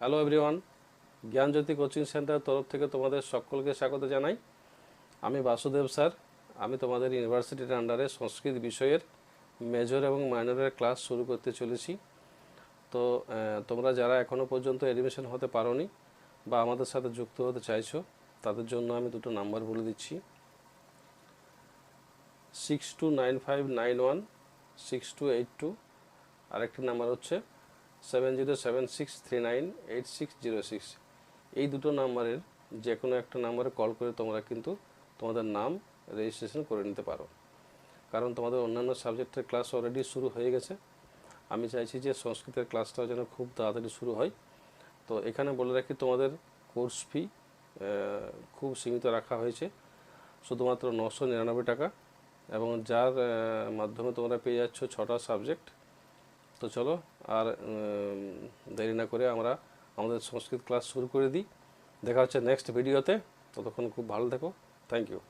Hello everyone Gyanjyoti coaching centre তরফ থেকে তোমাদের সকলকে স্বাগত জানাই। আমি বাসুদেব স্যার। আমি তোমাদের ইউনিভার্সিটির আন্ডারে সংস্কৃত বিষয়ের মেজর এবং মাইনরের ক্লাস শুরু করতে চলেছি। তো তোমরা যারা এখনও পর্যন্ত অ্যাডমিশন হতে পারোনি বা আমাদের সাথে যুক্ত হতে চাইছো, তাদের জন্য আমি দুটো নাম্বার বলে দিচ্ছি। Six two nine five nine one six two eight two আরেকটি নাম্বার হচ্ছে seven zero seven six three nine eight six zero six এই দুটো নাম্বারের যে কোনো একটা নাম্বারে কল করে তোমরা কিন্তু তোমাদের নাম রেজিস্ট্রেশন করে নিতে পারো। কারণ তোমাদের অন্যান্য সাবজেক্টের ক্লাস অলরেডি শুরু হয়ে গেছে। আমি চাইছি যে সংস্কৃতের ক্লাসটাও যেন খুব তাড়াতাড়ি শুরু হয়। তো এখানে বলে রাখি, তোমাদের কোর্স ফি খুব সীমিত রাখা হয়েছে। শুধুমাত্র নশো নিরানব্বই টাকা। এবং যার মাধ্যমে তোমরা পেয়ে যাচ্ছ ছটা সাবজেক্ট তো চলো, আর দেরি না করে আমরা আমাদের সংস্কৃত ক্লাস শুরু করে দিই। দেখা হচ্ছে নেক্সট ভিডিওতে ততক্ষণ খুব ভালো থেকো। Thank you